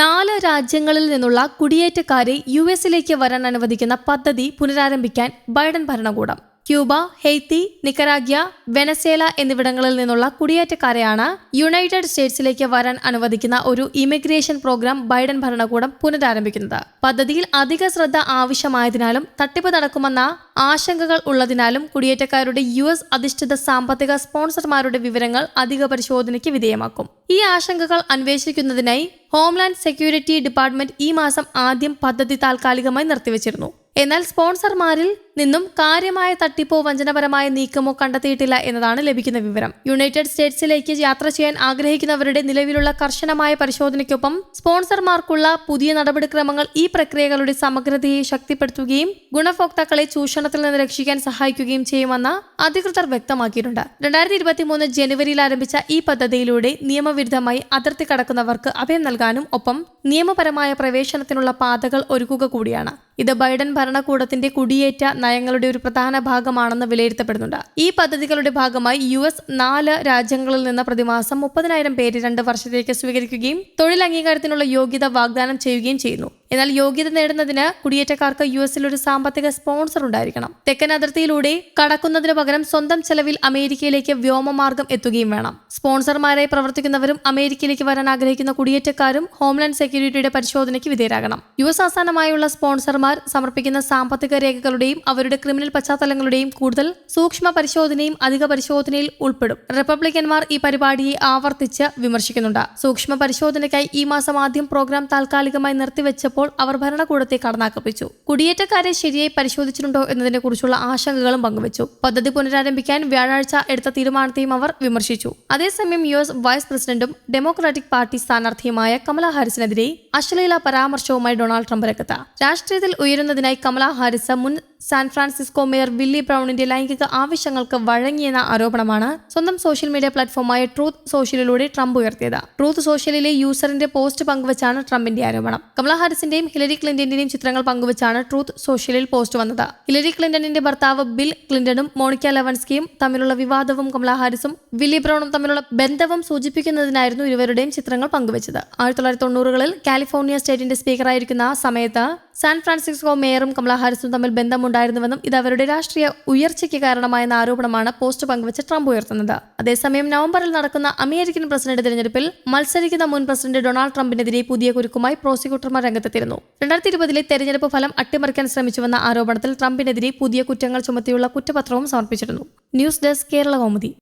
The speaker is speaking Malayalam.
നാല് രാജ്യങ്ങളിൽ നിന്നുള്ള കുടിയേറ്റക്കാരെ യു എസിലേക്ക് വരാൻ അനുവദിക്കുന്ന പദ്ധതി പുനരാരംഭിക്കാൻ ബൈഡൻ ഭരണകൂടം. ക്യൂബ ഹെയ്ത്തി നിക്കരാഗ്യ വെനസേല എന്നിവിടങ്ങളിൽ നിന്നുള്ള കുടിയേറ്റക്കാരെയാണ് യുണൈറ്റഡ് സ്റ്റേറ്റ്സിലേക്ക് വരാൻ അനുവദിക്കുന്ന ഒരു ഇമിഗ്രേഷൻ പ്രോഗ്രാം ബൈഡൻ ഭരണകൂടം പുനരാരംഭിക്കുന്നത്. പദ്ധതിയിൽ അധിക ശ്രദ്ധ ആവശ്യമായതിനാലും തട്ടിപ്പ് നടക്കുമെന്ന ആശങ്കകൾ ഉള്ളതിനാലും കുടിയേറ്റക്കാരുടെ യു എസ് അധിഷ്ഠിത സാമ്പത്തിക സ്പോൺസർമാരുടെ വിവരങ്ങൾ അധിക പരിശോധനയ്ക്ക് വിധേയമാക്കും. ഈ ആശങ്കകൾ അന്വേഷിക്കുന്നതിനായി ഹോംലാൻഡ് സെക്യൂരിറ്റി ഡിപ്പാർട്ട്മെന്റ് ഈ മാസം ആദ്യം പദ്ധതി താൽക്കാലികമായി നിർത്തിവച്ചിരുന്നു. എന്നാൽ സ്പോൺസർമാരിൽ നിന്നും കാര്യമായ തട്ടിപ്പോ വഞ്ചനപരമായ നീക്കമോ കണ്ടെത്തിയിട്ടില്ല എന്നതാണ് ലഭിക്കുന്ന വിവരം. യുണൈറ്റഡ് സ്റ്റേറ്റ്സിലേക്ക് യാത്ര ചെയ്യാൻ ആഗ്രഹിക്കുന്നവരുടെ നിലവിലുള്ള കർശനമായ പരിശോധനയ്ക്കൊപ്പം സ്പോൺസർമാർക്കുള്ള പുതിയ നടപടിക്രമങ്ങൾ ഈ പ്രക്രിയകളുടെ സമഗ്രതയെ ശക്തിപ്പെടുത്തുകയും ഗുണഭോക്താക്കളെ ചൂഷണത്തിൽ നിന്ന് രക്ഷിക്കാൻ സഹായിക്കുകയും ചെയ്യുമെന്ന് അധികൃതർ വ്യക്തമാക്കിയിട്ടുണ്ട്. രണ്ടായിരത്തി ജനുവരിയിൽ ആരംഭിച്ച ഈ പദ്ധതിയിലൂടെ നിയമവിരുദ്ധമായി അതിർത്തി കടക്കുന്നവർക്ക് അഭയം നൽകാനും ഒപ്പം നിയമപരമായ പ്രവേശനത്തിനുള്ള പാതകൾ ഒരുക്കുക കൂടിയാണ്. ഇത് ബൈഡൻ ഭരണകൂടത്തിന്റെ കുടിയേറ്റ നയങ്ങളുടെ ഒരു പ്രധാന ഭാഗമാണെന്ന് വിലയിരുത്തപ്പെടുന്നുണ്ട്. ഈ പദ്ധതികളുടെ ഭാഗമായി യു എസ് നാല് രാജ്യങ്ങളിൽ നിന്ന് പ്രതിമാസം മുപ്പതിനായിരം പേര് രണ്ട് വർഷത്തേക്ക് സ്വീകരിക്കുകയും തൊഴിൽ അംഗീകാരത്തിനുള്ള യോഗ്യത വാഗ്ദാനം ചെയ്യുകയും ചെയ്യുന്നു. എന്നാൽ യോഗ്യത നേടുന്നതിന് കുടിയേറ്റക്കാർക്ക് യു എസിൽ ഒരു സാമ്പത്തിക സ്പോൺസർ ഉണ്ടായിരിക്കണം. തെക്കൻ അതിർത്തിയിലൂടെ കടക്കുന്നതിന് പകരം സ്വന്തം ചെലവിൽ അമേരിക്കയിലേക്ക് വ്യോമമാർഗം എത്തുകയും വേണം. സ്പോൺസർമാരായി പ്രവർത്തിക്കുന്നവരും അമേരിക്കയിലേക്ക് വരാൻ ആഗ്രഹിക്കുന്ന കുടിയേറ്റക്കാരും ഹോംലാൻഡ് സെക്യൂരിറ്റിയുടെ പരിശോധനയ്ക്ക് വിധേയരാകണം. യു എസ് ആസ്ഥാനമായുള്ള സ്പോൺസർമാർ സമർപ്പിക്കുന്ന സാമ്പത്തിക രേഖകളുടെയും അവരുടെ ക്രിമിനൽ പശ്ചാത്തലങ്ങളുടെയും കൂടുതൽ സൂക്ഷ്മ പരിശോധനയും അധിക പരിശോധനയിൽ ഉൾപ്പെടും. റിപ്പബ്ലിക്കന്മാർ ഈ പരിപാടിയെ ആവർത്തിച്ച് വിമർശിക്കുന്നുണ്ട്. സൂക്ഷ്മ പരിശോധനയ്ക്കായി ഈ മാസം ആദ്യം പ്രോഗ്രാം താൽക്കാലികമായി നിർത്തിവെച്ചപ്പോൾ അവർ ഭരണകൂടത്തെ കടന്നാക്രമിച്ചു. കുടിയേറ്റക്കാരെ ശരിയായി പരിശോധിച്ചിട്ടുണ്ടോ എന്നതിനെ കുറിച്ചുള്ള ആശങ്കകളും പങ്കുവച്ചു. പദ്ധതി പുനരാരംഭിക്കാൻ വ്യാഴാഴ്ച എടുത്ത തീരുമാനത്തെയും അവർ വിമർശിച്ചു. അതേസമയം യു എസ് വൈസ് പ്രസിഡന്റും ഡെമോക്രാറ്റിക് പാർട്ടി സ്ഥാനാർത്ഥിയുമായ കമലാ ഹാരിസിനെതിരെ അശ്ലീല പരാമർശവുമായി ഡൊണാൾഡ് ട്രംപ് രംഗത്ത്. രാഷ്ട്രീയത്തിൽ ഉയരുന്നതിനായി കമലാ ഹാരിസ് മുൻ സാൻ ഫ്രാൻസിസ്കോ മേയർ വില്ലി ബ്രൌണിന്റെ ലൈംഗിക ആവശ്യങ്ങൾക്ക് വഴങ്ങിയെന്ന ആരോപണമാണ് സ്വന്തം സോഷ്യൽ മീഡിയ പ്ലാറ്റ്ഫോമായ ട്രൂത്ത് സോഷ്യലിലൂടെ ട്രംപ് ഉയർത്തിയത്. ട്രൂത്ത് സോഷ്യലിലെ യൂസറിന്റെ പോസ്റ്റ് പങ്കുവച്ചാണ് ട്രംപിന്റെ ആരോപണം. കമല ഹാരിസിന്റെയും ഹിലരി ക്ലിന്റന്റെയും ചിത്രങ്ങൾ പങ്കുവച്ചാണ് ട്രൂത്ത് സോഷ്യലിൽ പോസ്റ്റ് വന്നത്. ഹിലരി ക്ലിന്റണിന്റെ ഭർത്താവ് ബിൽ ക്ലിന്റണും മോണിക്ക ലെവൻസ്കിയും തമ്മിലുള്ള വിവാദവും കമല ഹാരിസും വില്ലി ബ്രൗണും തമ്മിലുള്ള ബന്ധവും സൂചിപ്പിക്കുന്നതിനായിരുന്നു ഇരുവരുടെയും ചിത്രങ്ങൾ പങ്കുവച്ചത്. ആയിരത്തി തൊള്ളായിരത്തി തൊണ്ണൂറുകളിൽ കാലിഫോർണിയ സ്റ്റേറ്റിന്റെ സ്പീക്കറായിരിക്കുന്ന ആ സമയത്ത് സാൻ ഫ്രാൻസിസ്കോ മേയറും കമല ഹാരിസും തമ്മിൽ ബന്ധമുണ്ടായിരുന്നുവെന്നും ഇത് അവരുടെ രാഷ്ട്രീയ ഉയർച്ചയ്ക്ക് കാരണമായെന്ന ആരോപണമാണ് പോസ്റ്റ് പങ്കുവച്ച് ട്രംപ് ഉയർത്തുന്നത്. അതേസമയം നവംബറിൽ നടക്കുന്ന അമേരിക്കൻ പ്രസിഡന്റ് തിരഞ്ഞെടുപ്പിൽ മത്സരിക്കുന്ന മുൻ പ്രസിഡന്റ് ഡൊണാൾഡ് ട്രംപിനെതിരെ പുതിയ കുരുക്കുമായി പ്രോസിക്യൂട്ടർമാർ രംഗത്തെത്തിയിരുന്നു. രണ്ടായിരത്തി ഇരുപതിലെ തെരഞ്ഞെടുപ്പ് ഫലം അട്ടിമറിക്കാൻ ശ്രമിച്ചുവെന്ന ആരോപണത്തിൽ ട്രംപിനെതിരെ പുതിയ കുറ്റങ്ങൾ ചുമത്തിയുള്ള കുറ്റപത്രവും സമർപ്പിച്ചിരുന്നു. News desk Kerala Kaumudi